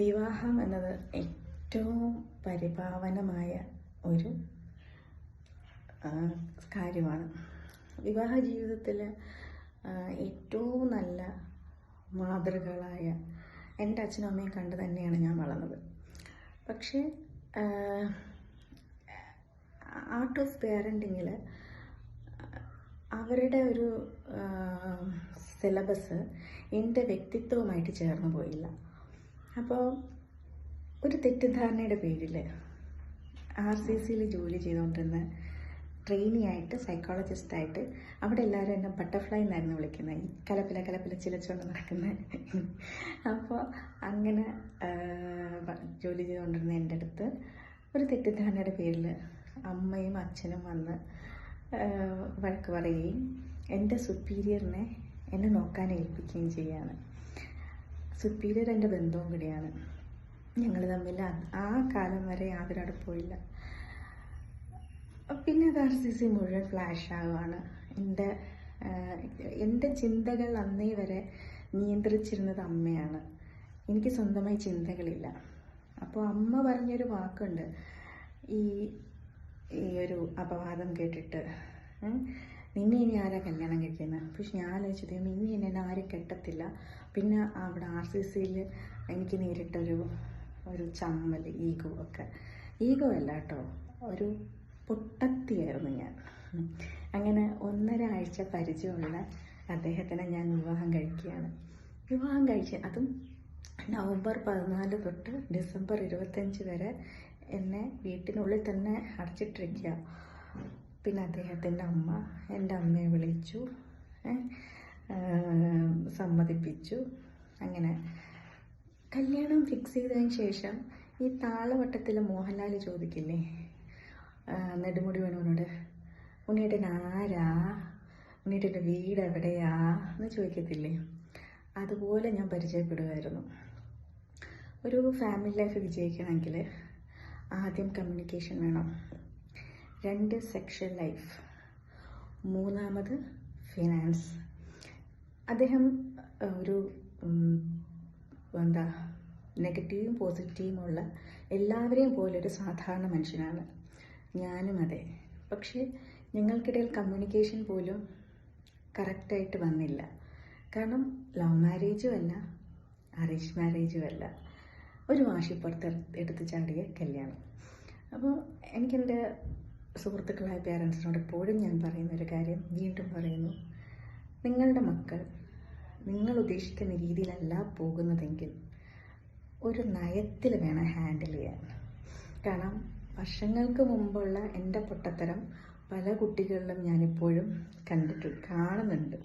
വിവാഹം എന്നത് ഏറ്റവും പരിപാവനമായ ഒരു കാര്യമാണ്. വിവാഹ ജീവിതത്തിൽ ഏറ്റവും നല്ല മാതൃകളായ എന്റെ അച്ഛനും അമ്മയും കണ്ട് തന്നെയാണ് ഞാൻ വളർന്നത്. പക്ഷേ ആർട്ട് ഓഫ് പേരന്റിങ്ങിൽ അവരുടെ ഒരു സിലബസ് എന്റെ വ്യക്തിത്വവുമായിട്ട് ചേർന്ന് പോയില്ല. അപ്പോൾ ഒരു തെറ്റിദ്ധാരണയുടെ പേരിൽ ആർ സി സിയിൽ ജോലി ചെയ്തുകൊണ്ടിരുന്ന ട്രെയിനി ആയിട്ട് സൈക്കോളജിസ്റ്റായിട്ട് അവിടെ എല്ലാവരും എന്നെ ബട്ടർഫ്ലൈ എന്നായിരുന്നു വിളിക്കുന്നത്. ഈ കലപ്പില കലപ്പില ചിലച്ചുകൊണ്ട് നടക്കുന്നത് അപ്പോൾ അങ്ങനെ ജോലി ചെയ്തുകൊണ്ടിരുന്ന എന്റെ അടുത്ത് ഒരു തെറ്റിദ്ധാരണയുടെ പേരിൽ അമ്മയും അച്ഛനും വന്ന് വഴക്ക് പറയുകയും എന്റെ സുപ്പീരിയറിനെ എന്നെ നോക്കാൻ ഏൽപ്പിക്കുകയും സുപ്പീരിയർ എന്റെ ബന്ധവും കൂടിയാണ്. ഞങ്ങൾ തമ്മിൽ ആ കാലം വരെ യാതൊരു അടുപ്പമില്ല പിന്നെ അത് ആർ സി സി മുഴുവൻ ഫ്ലാഷ് ആവുകയാണ് എന്റെ എന്റെ ചിന്തകൾ അന്നേ വരെ നിയന്ത്രിച്ചിരുന്നത് അമ്മയാണ്. എനിക്ക് സ്വന്തമായി ചിന്തകളില്ല. അപ്പോൾ അമ്മ പറഞ്ഞൊരു വാക്കുണ്ട്. ഈ ഈ ഒരു അപവാദം കേട്ടിട്ട് നിന്നെ ഇനി ആരാ കല്യാണം കഴിക്കുന്നത് പക്ഷെ ഞാൻ ആലോചിച്ചത് ഇനി എന്നെ ആരും കെട്ടത്തില്ല. പിന്നെ അവിടെ ആർ സി സിയിൽ എനിക്ക് നേരിട്ടൊരു ഒരു ചമ്മൽ ഈഗോ ഒക്കെ. ഈഗോ അല്ല കേട്ടോ ഒരു പൊട്ടത്തിയായിരുന്നു ഞാൻ. അങ്ങനെ ഒന്നര ആഴ്ച പരിചയമുള്ള അദ്ദേഹത്തിനെ ഞാൻ വിവാഹം കഴിക്കുകയാണ്. വിവാഹം കഴിച്ച് അതും നവംബർ പതിനാല് തൊട്ട് ഡിസംബർ ഇരുപത്തഞ്ച് വരെ എന്നെ വീട്ടിനുള്ളിൽ തന്നെ അടച്ചിട്ടിരിക്കുക. പിന്നെ അദ്ദേഹത്തിന്റെ അമ്മ എന്റെ അമ്മയെ വിളിച്ചു സമ്മതിപ്പിച്ചു. അങ്ങനെ കല്യാണം ഫിക്സ് ചെയ്തതിന് ശേഷം ഈ താളവട്ടത്തിൽ മോഹൻലാൽ ചോദിക്കില്ലേ നെടുമുടി വേണുവിനോട് ഉണ്ണിയേട്ടൻ ആരാ? ഉണ്ണിയേട്ടന്റെ വീട് എവിടെയാ? എന്ന് ചോദിക്കത്തില്ലേ. അതുപോലെ ഞാൻ പരിചയപ്പെടുമായിരുന്നു ഒരു ഫാമിലി ലൈഫ് വിജയിക്കണമെങ്കിൽ ആദ്യം കമ്മ്യൂണിക്കേഷൻ വേണം. രണ്ട് സെക്ഷൻ ലൈഫ്. മൂന്നാമത് ഫിനാൻസ്. അദ്ദേഹം ഒരു എന്താ നെഗറ്റീവും പോസിറ്റീവും ഉള്ള എല്ലാവരെയും പോലെ ഒരു സാധാരണ മനുഷ്യനാണ്. ഞാനും അതെ. പക്ഷേ ഞങ്ങൾക്കിടയിൽ കമ്മ്യൂണിക്കേഷൻ പോലും കറക്റ്റായിട്ട് വന്നില്ല. കാരണം ലവ് മാരേജും അല്ല അറേഞ്ച് മാരേജും അല്ല. ഒരു വാശിപ്പുറത്ത് എടുത്ത് ചാടിയ കല്യാണം. അപ്പോൾ എനിക്കെന്റെ സുഹൃത്തുക്കളായ പേരൻസിനോട് എപ്പോഴും ഞാൻ പറയുന്ന ഒരു കാര്യം വീണ്ടും പറയുന്നു. നിങ്ങളുടെ മക്കൾ നിങ്ങൾ ഉദ്ദേശിക്കുന്ന രീതിയിലല്ല പോകുന്നതെങ്കിൽ ഒരു നയത്തിൽ വേണം ഹാൻഡിൽ ചെയ്യാൻ. കാരണം വർഷങ്ങൾക്ക് മുമ്പുള്ള എന്റെ പൊട്ടത്തരം പല കുട്ടികളിലും ഞാനിപ്പോഴും കണ്ടിട്ടുണ്ട് കാണുന്നുണ്ട്.